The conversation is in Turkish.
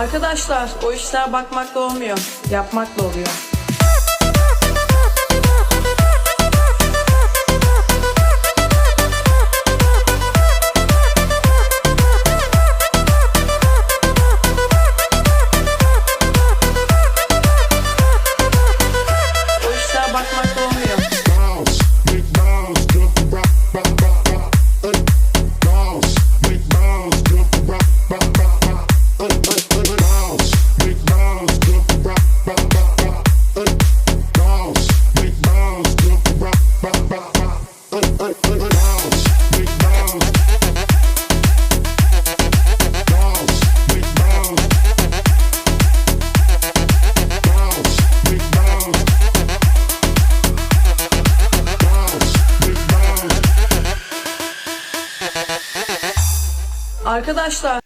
Arkadaşlar o işler bakmakla olmuyor. Yapmakla oluyor. Arkadaşlar